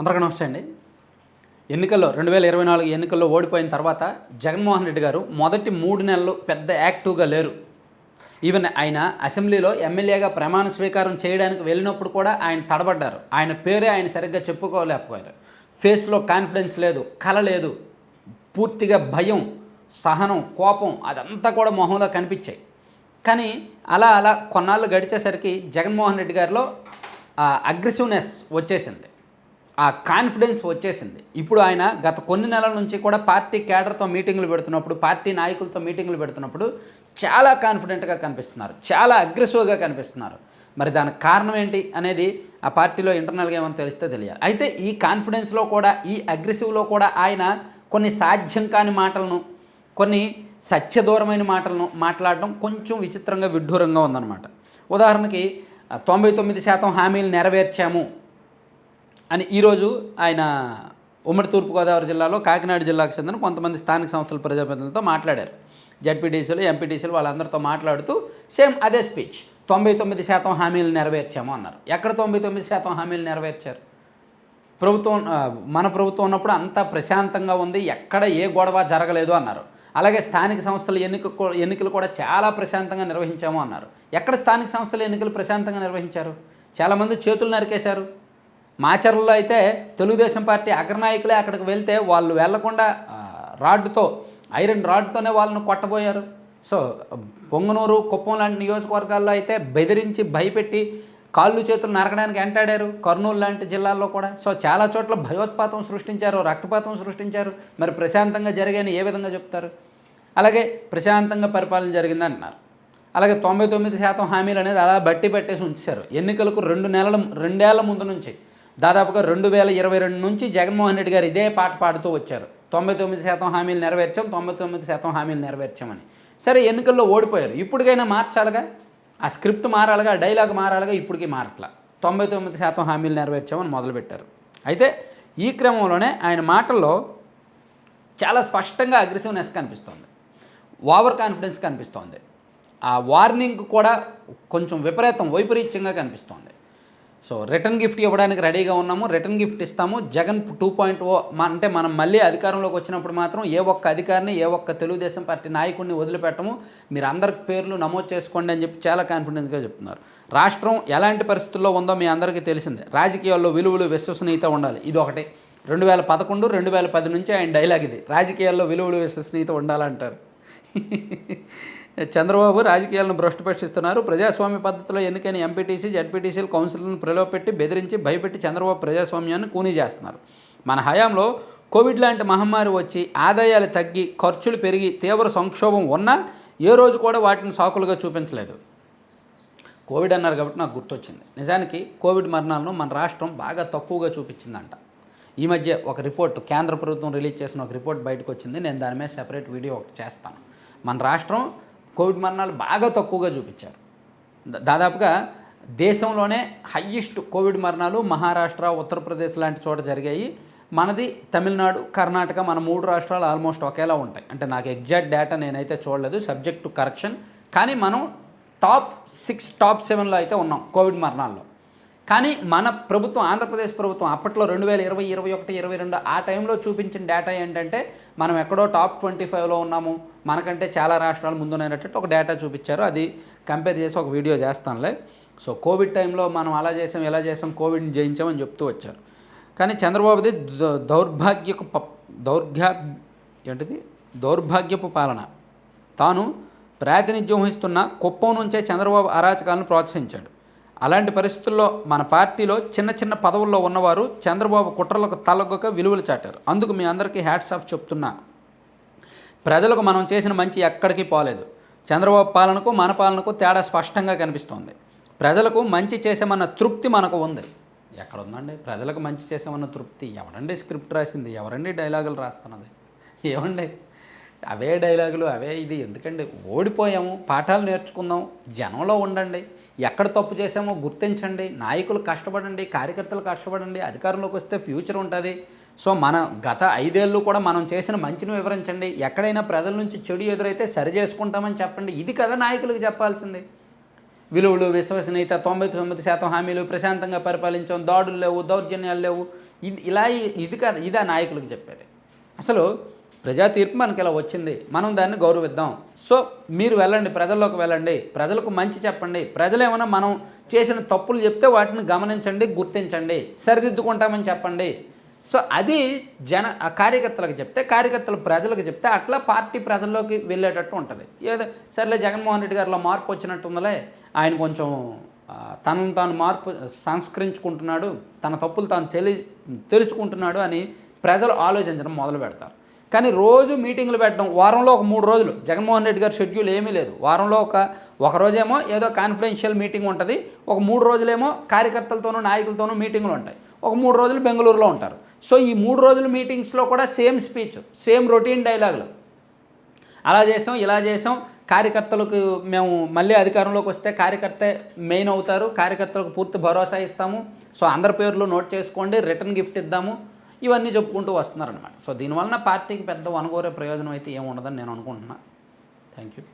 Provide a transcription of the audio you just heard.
అందరికీ నమస్తే అండి. ఎన్నికల్లో రెండు వేల ఇరవై నాలుగు ఎన్నికల్లో ఓడిపోయిన తర్వాత జగన్మోహన్ రెడ్డి గారు మొదటి మూడు నెలలు పెద్ద యాక్టివ్గా లేరు. ఈవెన్ ఆయన అసెంబ్లీలో ఎమ్మెల్యేగా ప్రమాణ స్వీకారం చేయడానికి వెళ్ళినప్పుడు కూడా ఆయన తడబడ్డారు. ఆయన పేరే ఆయన సరిగ్గా చెప్పుకోలేకపోయారు. ఫేస్లో కాన్ఫిడెన్స్ లేదు కల లేదు పూర్తిగా భయం సహనం కోపం అదంతా కూడా మొహంలో కనిపించాయి. కానీ అలా అలా కొన్నాళ్ళు గడిచేసరికి జగన్మోహన్ రెడ్డి గారిలో అగ్రెసివ్నెస్ వచ్చేసింది. ఆ కాన్ఫిడెన్స్ వచ్చేసింది. ఇప్పుడు ఆయన గత కొన్ని నెలల నుంచి కూడా పార్టీ కేడర్తో మీటింగులు పెడుతున్నప్పుడు పార్టీ నాయకులతో మీటింగులు పెడుతున్నప్పుడు చాలా కాన్ఫిడెంట్గా కనిపిస్తున్నారు. చాలా అగ్రెసివ్గా కనిపిస్తున్నారు. మరి దానికి కారణం ఏంటి అనేది ఆ పార్టీలో ఇంటర్నల్గా ఏమైనా తెలిస్తే తెలియాలి. అయితే ఈ కాన్ఫిడెన్స్లో కూడా ఈ అగ్రెసివ్లో కూడా ఆయన కొన్ని సాధ్యం కాని మాటలను కొన్ని సత్యదూరమైన మాటలను మాట్లాడడం కొంచెం విచిత్రంగా విడ్డూరంగా ఉందన్నమాట. ఉదాహరణకి తొంభై తొమ్మిది శాతం హామీలు నెరవేర్చాము. అని ఈరోజు ఆయన ఉమ్మడి తూర్పుగోదావరి జిల్లాలో కాకినాడ జిల్లాకు చెందిన కొంతమంది స్థానిక సంస్థల ప్రజాప్రతినిధులతో మాట్లాడారు. జడ్పీటీసీలు ఎంపీటీసీలు వాళ్ళందరితో మాట్లాడుతూ సేమ్ అదే స్పీచ్ తొంభై తొమ్మిది శాతం హామీలు నెరవేర్చాము అన్నారు. ఎక్కడ తొంభై తొమ్మిది శాతం హామీలు నెరవేర్చారు? ప్రభుత్వం మన ప్రభుత్వం ఉన్నప్పుడు అంతా ప్రశాంతంగా ఉంది ఎక్కడ ఏ గొడవ జరగలేదు అన్నారు. అలాగే స్థానిక సంస్థల ఎన్నిక ఎన్నికలు కూడా చాలా ప్రశాంతంగా నిర్వహించాము అన్నారు. ఎక్కడ స్థానిక సంస్థల ఎన్నికలు ప్రశాంతంగా నిర్వహించారు? చాలామంది చేతులు నరికేశారు. మాచర్లలో అయితే తెలుగుదేశం పార్టీ అగ్రనాయకులే అక్కడికి వెళ్తే వాళ్ళు వెళ్ళకుండా రాడ్డుతో ఐరన్ రాడ్తోనే వాళ్ళను కొట్టబోయారు. సో పొంగనూరు కుప్పం లాంటి నియోజకవర్గాల్లో అయితే బెదిరించి భయపెట్టి కాళ్ళు చేతులు నరకడానికి వెంటాడారు కర్నూలు లాంటి జిల్లాల్లో కూడా. సో చాలా చోట్ల భయోత్పాతం సృష్టించారు రక్తపాతం సృష్టించారు. మరి ప్రశాంతంగా జరిగాయని ఏ విధంగా చెప్తారు? అలాగే ప్రశాంతంగా పరిపాలన జరిగింది అంటున్నారు అలాగే తొంభై తొమ్మిది శాతం హామీలు అనేది అలా బట్టి పెట్టేసి ఉంచారు. ఎన్నికలకు రెండు నెలల రెండేళ్ళ ముందు నుంచి. దాదాపుగా రెండు వేల ఇరవై రెండు నుంచి జగన్మోహన్ రెడ్డి గారు ఇదే పాట పాడుతూ వచ్చారు. తొంభై తొమ్మిది శాతం హామీలు నెరవేర్చాం తొంభై తొమ్మిది శాతం హామీలు నెరవేర్చామని. సరే ఎన్నికల్లో ఓడిపోయారు. ఇప్పటికైనా మార్చాలిగా? ఆ స్క్రిప్ట్ మారాలిగా డైలాగ్ మారాలిగా? ఇప్పటికీ మారట్లా. తొంభై తొమ్మిది శాతం హామీలు నెరవేర్చామని మొదలుపెట్టారు. అయితే ఈ క్రమంలోనే ఆయన మాటల్లో చాలా స్పష్టంగా అగ్రెసివ్నెస్ కనిపిస్తోంది. ఓవర్ కాన్ఫిడెన్స్ కనిపిస్తోంది. ఆ వార్నింగ్ కూడా కొంచెం విపరీతం వైపరీత్యంగా కనిపిస్తోంది. సో రిటర్న్ గిఫ్ట్ ఇవ్వడానికి రెడీగా ఉన్నాము. రిటర్న్ గిఫ్ట్ ఇస్తాము. జగన్ టూ పాయింట్ ఓ అంటే మనం మళ్ళీ అధికారంలోకి వచ్చినప్పుడు మాత్రం ఏ ఒక్క అధికారిని ఏ ఒక్క తెలుగుదేశం పార్టీ నాయకుడిని వదిలిపెట్టము. మీరు అందరి పేర్లు నమోదు చేసుకోండి అని చెప్పి చాలా కాన్ఫిడెన్స్గా చెప్తున్నారు. రాష్ట్రం ఎలాంటి పరిస్థితుల్లో ఉందో మీ అందరికీ తెలిసిందే. రాజకీయాల్లో విలువలు విశ్వసనీయత ఉండాలి. ఇది ఒకటి. రెండు వేల పదకొండు రెండు వేల పది నుంచి ఆయన డైలాగ్ ఇది. రాజకీయాల్లో విలువలు విశ్వసనీయత ఉండాలంటారు. చంద్రబాబు రాజకీయాలను భ్రష్టుపట్టిస్తున్నారు. ప్రజాస్వామ్య పద్ధతిలో ఎన్నికైన ఎంపీటీసీ జడ్పీటీసీలు కౌన్సిల్ను ప్రలోభపెట్టి బెదిరించి భయపెట్టి చంద్రబాబు ప్రజాస్వామ్యాన్ని కూనీ చేస్తున్నారు. మన హయాంలో కోవిడ్ లాంటి మహమ్మారి వచ్చి ఆదాయాలు తగ్గి ఖర్చులు పెరిగి తీవ్ర సంక్షోభం ఉన్నా ఏ రోజు కూడా వాటిని సాకులుగా చూపించలేదు. కోవిడ్ అన్నారు కాబట్టి నాకు గుర్తొచ్చింది. నిజానికి కోవిడ్ మరణాలను మన రాష్ట్రం బాగా తక్కువగా చూపించిందంట. ఈ మధ్య ఒక రిపోర్ట్ కేంద్ర ప్రభుత్వం రిలీజ్ చేసిన ఒక రిపోర్ట్ బయటకు వచ్చింది. నేను దాని మీద సెపరేట్ వీడియో ఒకటి చేస్తాను. మన రాష్ట్రం కోవిడ్ మరణాలు బాగా తక్కువగా చూపించారు. దాదాపుగా దేశంలోనే హయ్యెస్ట్ కోవిడ్ మరణాలు మహారాష్ట్ర ఉత్తరప్రదేశ్ లాంటి చోట జరిగాయి. మనది తమిళనాడు కర్ణాటక మన మూడు రాష్ట్రాలు ఆల్మోస్ట్ ఒకేలా ఉంటాయి. అంటే నాకు ఎగ్జాక్ట్ డేటా నేనైతే చూడలేదు సబ్జెక్ట్ టు కరెక్షన్. కానీ మనం టాప్ సిక్స్ టాప్ సెవెన్లో అయితే ఉన్నాం కోవిడ్ మరణాల్లో. కానీ మన ప్రభుత్వం ఆంధ్రప్రదేశ్ ప్రభుత్వం అప్పట్లో రెండు వేల ఇరవై ఇరవై ఒకటి ఇరవై రెండు ఆ టైంలో చూపించిన డేటా ఏంటంటే మనం ఎక్కడో టాప్ ట్వంటీ ఫైవ్లో ఉన్నాము. మనకంటే చాలా రాష్ట్రాలు ముందున్నట్టు ఒక డేటా చూపించారు. అది కంపేర్ చేసి ఒక వీడియో చేస్తానులే. సో కోవిడ్ టైంలో మనం అలా చేసాం ఇలా చేసాం కోవిడ్ని జయించామని చెప్తూ వచ్చారు. కానీ చంద్రబాబుది దౌర్భాగ్యపు ప దౌర్ఘ్యా ఏంటిది? దౌర్భాగ్యపు పాలన. తాను ప్రాతినిధ్యం వహిస్తున్న కుప్పం నుంచే చంద్రబాబు అరాచకాలను ప్రోత్సహించాడు. అలాంటి పరిస్థితుల్లో మన పార్టీలో చిన్న చిన్న పదవుల్లో ఉన్నవారు చంద్రబాబు కుట్రలకు తలగొక విలువలు చాటారు. అందుకు మీ అందరికీ హ్యాట్స్ ఆఫ్ చెప్తున్నా. ప్రజలకు మనం చేసిన మంచి ఎక్కడికి పోలేదు. చంద్రబాబు పాలనకు మన పాలనకు తేడా స్పష్టంగా కనిపిస్తోంది. ప్రజలకు మంచి చేసామన్న తృప్తి మనకు ఉంది. ఎక్కడ ఉందండి ప్రజలకు మంచి చేసామన్న తృప్తి. ఎవరండి స్క్రిప్ట్ రాసింది? ఎవరండి డైలాగులు రాస్తున్నది? ఏమండి? అవే డైలాగులు అవే ఇది. ఎందుకండి? ఓడిపోయాము పాఠాలు నేర్చుకుందాం జనంలో ఉండండి. ఎక్కడ తప్పు చేశామో గుర్తించండి. నాయకులు కష్టపడండి కార్యకర్తలు కష్టపడండి అధికారంలోకి వస్తే ఫ్యూచర్ ఉంటుంది. సో మన గత ఐదేళ్ళు కూడా మనం చేసిన మంచిని వివరించండి. ఎక్కడైనా ప్రజల నుంచి చెడు ఎదురైతే సరి చేసుకుంటామని చెప్పండి. ఇది కదా నాయకులకు చెప్పాల్సింది. విలువలు విశ్వసనీయత తొంభై తొమ్మిది శాతం హామీలు ప్రశాంతంగా పరిపాలించాం. దాడులు లేవు దౌర్జన్యాలు లేవు. ఇది ఇలా ఇది కదా ఇదా నాయకులకు చెప్పేది. అసలు ప్రజా తీర్పు మనకి ఇలా వచ్చింది. మనం దాన్ని గౌరవిద్దాం. సో మీరు వెళ్ళండి ప్రజల్లోకి వెళ్ళండి. ప్రజలకు మంచి చెప్పండి. ప్రజలు ఏమైనా మనం చేసిన తప్పులు చెప్తే వాటిని గమనించండి గుర్తించండి సరిదిద్దుకుంటామని చెప్పండి. సో అది జన ఆ కార్యకర్తలకు చెప్తే కార్యకర్తలు ప్రజలకు చెప్తే అట్లా పార్టీ ప్రజల్లోకి వెళ్ళేటట్టు ఉంటుంది. ఏదో సర్లే జగన్మోహన్ రెడ్డి గారిలో మార్పు వచ్చినట్టుందలే. ఆయన కొంచెం తనను తాను మార్పు సంస్కరించుకుంటున్నాడు తన తప్పులు తాను తెలి తెలుసుకుంటున్నాడు అని ప్రజలు ఆలోచించడం మొదలు పెడతారు కానీ రోజు మీటింగ్లు పెట్టడం వారంలో ఒక మూడు రోజులు. జగన్మోహన్ రెడ్డి గారి షెడ్యూల్ ఏమీ లేదు. వారంలో ఒక ఒక రోజేమో ఏదో కాన్ఫిడెన్షియల్ మీటింగ్ ఉంటుంది. ఒక మూడు రోజులేమో కార్యకర్తలతోనూ నాయకులతోనూ మీటింగ్లు ఉంటాయి. ఒక మూడు రోజులు బెంగళూరులో ఉంటారు. సో ఈ మూడు రోజుల మీటింగ్స్లో కూడా సేమ్ స్పీచ్ సేమ్ రొటీన్ డైలాగులు. అలా చేసాం ఇలా చేసాం. కార్యకర్తలకు మేము మళ్ళీ అధికారంలోకి వస్తే కార్యకర్తే మెయిన్ అవుతారు. కార్యకర్తలకు పూర్తి భరోసా ఇస్తాము. సో అందరి పేర్లు నోట్ చేసుకోండి. రిటర్న్ గిఫ్ట్ ఇద్దాము. ఇవన్నీ చెప్పుకుంటూ వస్తున్నారనమాట సో దీనివలన పార్టీకి పెద్ద వనగోరే ప్రయోజనం అయితే ఏముండదని నేను అనుకుంటున్నా. Thank you